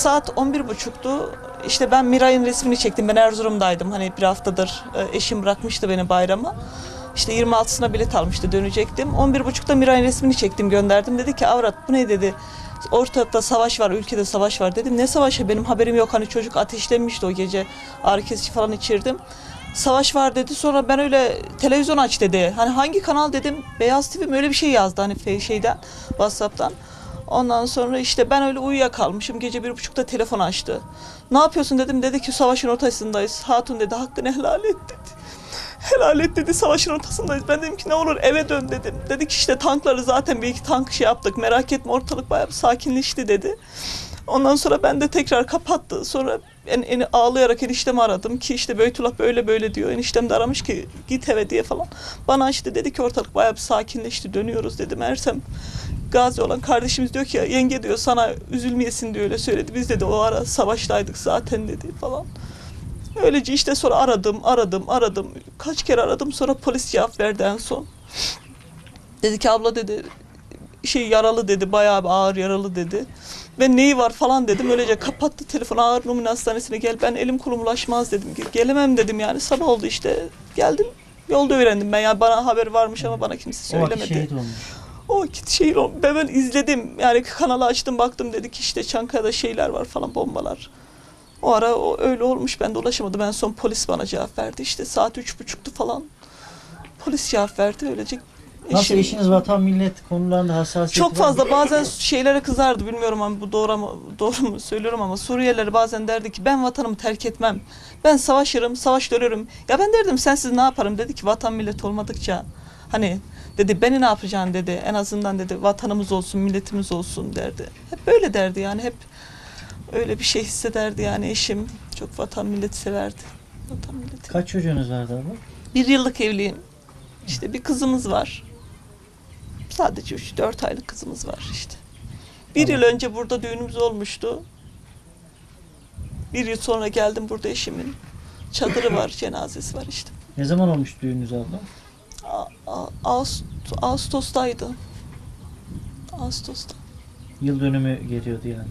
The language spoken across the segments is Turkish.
Saat 11.30'tu. İşte ben Miray'ın resmini çektim. Ben Erzurum'daydım. Hani bir haftadır e, eşim bırakmıştı beni bayrama. İşte 26'sına bilet almıştı dönecektim. 11.30'da Miray'ın resmini çektim gönderdim. Dedi ki avrat bu ne dedi. Ortada savaş var, ülkede savaş var dedim. Ne savaşı benim haberim yok. Hani çocuk ateşlenmişti o gece. Ağrı kesici falan içirdim. Savaş var dedi. Sonra ben öyle televizyon aç dedi. Hani hangi kanal dedim. Beyaz TV mi öyle bir şey yazdı hani şeyden WhatsApp'tan. Ondan sonra işte ben öyle uyuyakalmışım. Gece bir buçukta telefon açtı. Ne yapıyorsun dedim. Dedi ki savaşın ortasındayız. Hatun dedi hakkını helal et dedi. Helal et dedi savaşın ortasındayız. Ben dedim ki ne olur eve dön dedim. Dedi ki işte tankları zaten bir iki tank şey yaptık. Merak etme ortalık bayağı bir sakinleşti dedi. Ondan sonra ben de tekrar kapattı. Sonra en, en ağlayarak eniştemi aradım ki işte Beytullah böyle böyle diyor. Eniştem de aramış ki git eve diye falan. Bana işte dedi ki ortalık bayağı bir sakinleşti dönüyoruz dedim. Ersem Gazi olan kardeşimiz diyor ki yenge diyor sana üzülmeyesin diyor öyle söyledi. Biz dedi o ara savaştaydık zaten dedi falan. Öylece işte sonra aradım, aradım, aradım. Kaç kere aradım sonra polis cevap verdi en son. Dedi ki abla dedi şey yaralı dedi bayağı bir ağır yaralı dedi. Ve neyi var falan dedim. Öylece kapattı telefonu ağır numune hastanesine gel. Ben elim kolum ulaşmaz dedim. Gelemem dedim yani. Sabah oldu işte. Geldim. Yolda öğrendim ben. Yani bana haber varmış ama bana kimse O vakit söylemedi. şehit olmuş. O şehir oldu. Ben, ben izledim. Yani kanalı açtım baktım dedik işte Çankaya'da şeyler var falan bombalar. O ara o öyle olmuş ben de ulaşamadım. En son polis bana cevap verdi. İşte saat üç buçuktu falan. Polis cevap verdi öylece. Nasıl eşim- eşiniz vatan millet konularında hassasiyeti çok var fazla mı? bazen şeylere kızardı bilmiyorum ama bu doğru mu, doğru mu söylüyorum ama Suriyeliler bazen derdi ki ben vatanımı terk etmem. Ben savaşırım, savaş dönürüm. Ya ben derdim sensiz ne yaparım dedi ki vatan millet olmadıkça hani dedi beni ne yapacaksın dedi. En azından dedi vatanımız olsun, milletimiz olsun derdi. Hep böyle derdi yani hep öyle bir şey hissederdi yani eşim çok vatan milleti severdi. Vatan milleti. Kaç çocuğunuz vardı abla? Bir yıllık evliyim. İşte bir kızımız var. Sadece 3-4 aylık kızımız var işte. Bir yıl önce burada düğünümüz olmuştu. Bir yıl sonra geldim burada eşimin. Çadırı var, cenazesi var işte. Ne zaman olmuş düğününüz abla? A- A- Ağust- Ağustos'taydı. Ağustos'ta. Yıl dönümü geliyordu yani.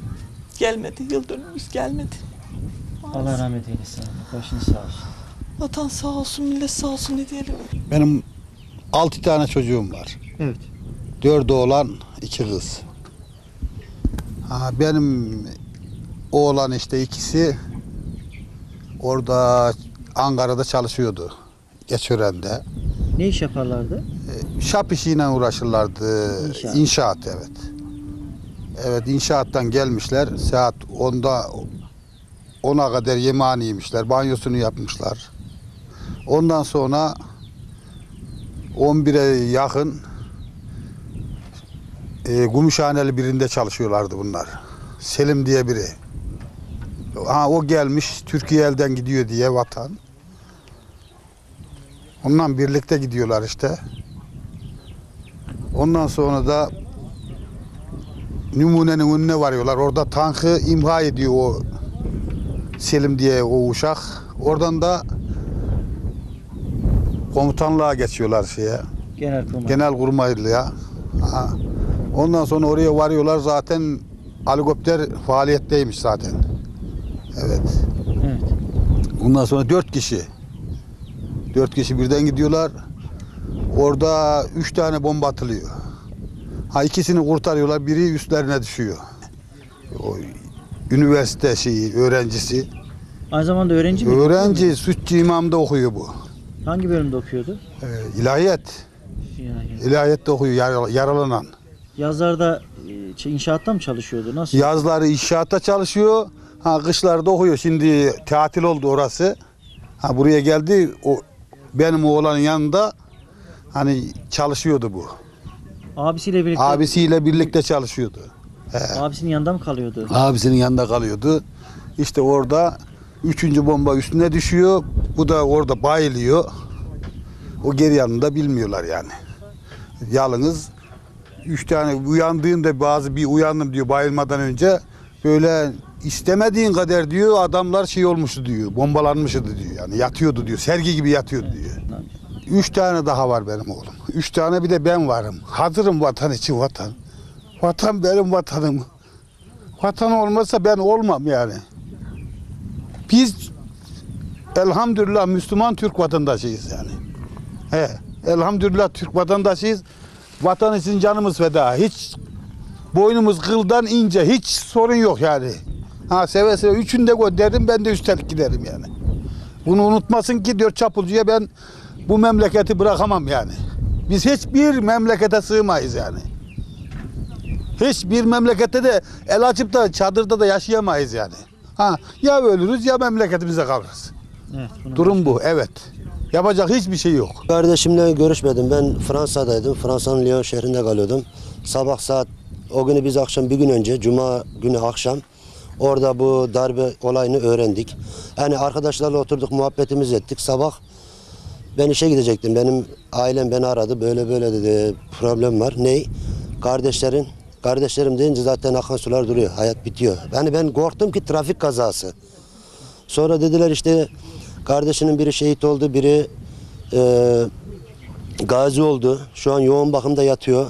Gelmedi, yıl dönümümüz gelmedi. Allah rahmet eylesin. Başınız sağ olsun. Vatan sağ olsun, millet sağ olsun ne diyelim. Benim altı tane çocuğum var. Evet. Dördü oğlan, iki kız. Ha, benim oğlan işte ikisi orada Ankara'da çalışıyordu. Geçören'de. Ne iş yaparlardı? Şap işiyle uğraşırlardı. İnşaat. İnşaat. evet. Evet inşaattan gelmişler. Saat 10'da 10'a kadar yemeğini yemişler. Banyosunu yapmışlar. Ondan sonra 11'e yakın e, Gümüşhaneli birinde çalışıyorlardı bunlar. Selim diye biri. Ha, o gelmiş Türkiye elden gidiyor diye vatan. Ondan birlikte gidiyorlar işte. Ondan sonra da numunenin önüne varıyorlar. Orada tankı imha ediyor o Selim diye o uşak. Oradan da komutanlığa geçiyorlar şeye. Genel kurmay. Genel kurmaylığa. Ha. Ondan sonra oraya varıyorlar zaten helikopter faaliyetteymiş zaten. Evet. Evet. Ondan sonra dört kişi. Dört kişi birden gidiyorlar. Orada üç tane bomba atılıyor. Ha ikisini kurtarıyorlar. Biri üstlerine düşüyor. O üniversite şeyi, öğrencisi. Aynı zamanda öğrenci mi? Öğrenci Sütçü İmam'da okuyor bu. Hangi bölümde okuyordu? Ee, ilahiyat. Yani İlahiyat'ta okuyor yar- yaralanan. yazlarda e, inşaatta mı çalışıyordu? Nasıl? Yazları inşaatta çalışıyor. Ha kışlarda okuyor. Şimdi tatil oldu orası. Ha buraya geldi. O benim oğlanın yanında hani çalışıyordu bu. Abisiyle birlikte. Abisiyle birlikte çalışıyordu. Abisinin yanında mı kalıyordu? Abisinin yanında kalıyordu. İşte orada üçüncü bomba üstüne düşüyor. Bu da orada bayılıyor. O geri yanında bilmiyorlar yani. Yalnız üç tane uyandığında bazı bir uyandım diyor bayılmadan önce. Böyle istemediğin kadar diyor adamlar şey olmuştu diyor. Bombalanmıştı diyor. Yani yatıyordu diyor. Sergi gibi yatıyordu diyor. Üç tane daha var benim oğlum. Üç tane bir de ben varım. Hazırım vatan için vatan. Vatan benim vatanım. Vatan olmasa ben olmam yani. Biz elhamdülillah Müslüman Türk vatandaşıyız yani. He, elhamdülillah Türk vatandaşıyız. Vatan için canımız feda. Hiç boynumuz kıldan ince. Hiç sorun yok yani. Ha seve seve üçünü de gönderdim ben de üstelik giderim yani. Bunu unutmasın ki dört çapulcuya ben bu memleketi bırakamam yani. Biz hiçbir memlekete sığmayız yani. Hiçbir memlekette de el açıp da çadırda da yaşayamayız yani. Ha ya ölürüz ya memleketimize kalırız. Evet, Durum bu evet. Yapacak hiçbir şey yok. Kardeşimle görüşmedim. Ben Fransa'daydım. Fransa'nın Lyon şehrinde kalıyordum. Sabah saat o günü biz akşam bir gün önce Cuma günü akşam orada bu darbe olayını öğrendik. Yani arkadaşlarla oturduk muhabbetimizi ettik. Sabah ben işe gidecektim. Benim ailem beni aradı. Böyle böyle dedi problem var. Ney? Kardeşlerin Kardeşlerim deyince zaten akan sular duruyor. Hayat bitiyor. Yani ben korktum ki trafik kazası. Sonra dediler işte kardeşinin biri şehit oldu, biri e, gazi oldu. Şu an yoğun bakımda yatıyor.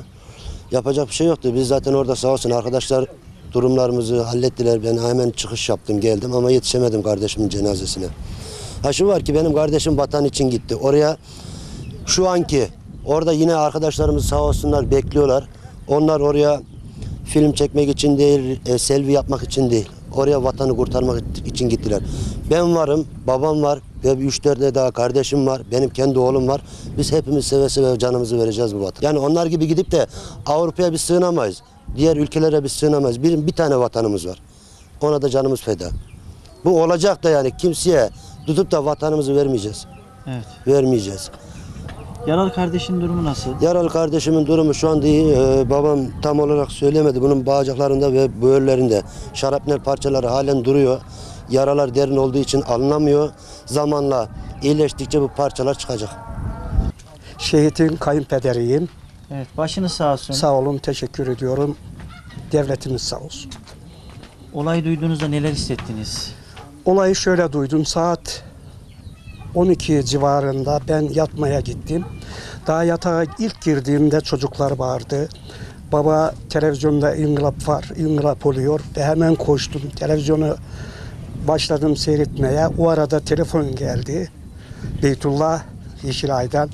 Yapacak bir şey yoktu. Biz zaten orada sağ olsun arkadaşlar durumlarımızı hallettiler. Ben hemen çıkış yaptım geldim ama yetişemedim kardeşimin cenazesine. Ha var ki benim kardeşim vatan için gitti. Oraya şu anki orada yine arkadaşlarımız sağ olsunlar bekliyorlar. Onlar oraya film çekmek için değil, e, selfie yapmak için değil. Oraya vatanı kurtarmak için gittiler. Ben varım, babam var ve 3-4 de daha kardeşim var. Benim kendi oğlum var. Biz hepimiz seve seve canımızı vereceğiz bu vatan. Yani onlar gibi gidip de Avrupa'ya biz sığınamayız. Diğer ülkelere biz sığınamayız. Bir, bir tane vatanımız var. Ona da canımız feda. Bu olacak da yani kimseye tutup da vatanımızı vermeyeceğiz. Evet. Vermeyeceğiz. Yaralı kardeşin durumu nasıl? Yaralı kardeşimin durumu şu anda iyi. Ee, babam tam olarak söylemedi. Bunun bağcıklarında ve böğürlerinde şarapnel parçaları halen duruyor. Yaralar derin olduğu için alınamıyor. Zamanla iyileştikçe bu parçalar çıkacak. Şehitin kayınpederiyim. Evet, başınız sağ olsun. Sağ olun, teşekkür ediyorum. Devletimiz sağ olsun. Olay duyduğunuzda neler hissettiniz? Olayı şöyle duydum. Saat 12 civarında ben yatmaya gittim. Daha yatağa ilk girdiğimde çocuklar vardı. Baba televizyonda ingılap var, ingılap oluyor ve hemen koştum. Televizyonu başladım seyretmeye. O arada telefon geldi. Beytullah Yeşilay'dan.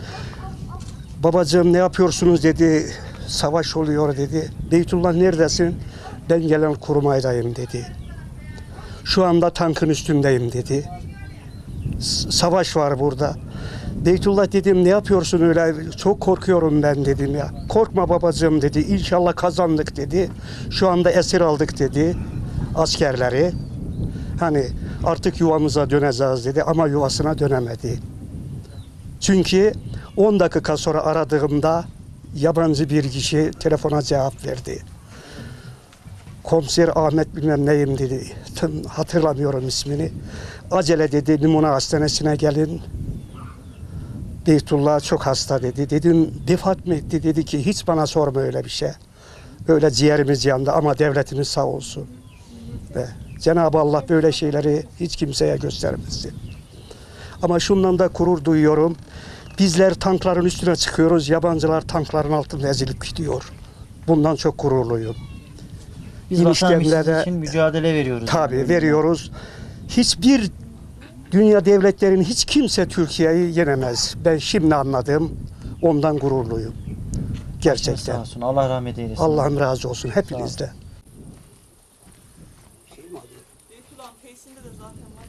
Babacığım ne yapıyorsunuz dedi. Savaş oluyor dedi. Beytullah neredesin? Ben gelen kurmaydayım dedi. Şu anda tankın üstündeyim dedi. Savaş var burada. Beytullah dedim ne yapıyorsun öyle çok korkuyorum ben dedim ya. Korkma babacığım dedi İnşallah kazandık dedi. Şu anda esir aldık dedi askerleri. Hani artık yuvamıza döneceğiz dedi ama yuvasına dönemedi. Çünkü 10 dakika sonra aradığımda yabancı bir kişi telefona cevap verdi. Komiser Ahmet bilmem neyim dedi. Tam hatırlamıyorum ismini. Acele dedi Limona Hastanesi'ne gelin. Beytullah çok hasta dedi. Dedim vefat mı etti? Dedi ki hiç bana sorma öyle bir şey. Öyle ciğerimiz yandı ama devletimiz sağ olsun. Ve Cenab-ı Allah böyle şeyleri hiç kimseye göstermesin. Ama şundan da gurur duyuyorum. Bizler tankların üstüne çıkıyoruz. Yabancılar tankların altında ezilip gidiyor. Bundan çok gururluyum. Biz vatandaşımız için mücadele veriyoruz. Tabii yani. veriyoruz. Hiçbir dünya devletlerin hiç kimse Türkiye'yi yenemez. Ben şimdi anladım. Ondan gururluyum. Gerçekten. Sağ olsun. Allah rahmet eylesin. Allah'ım razı olsun hepinizden. Şey Büyük Ulan Peysin'de de zaten var.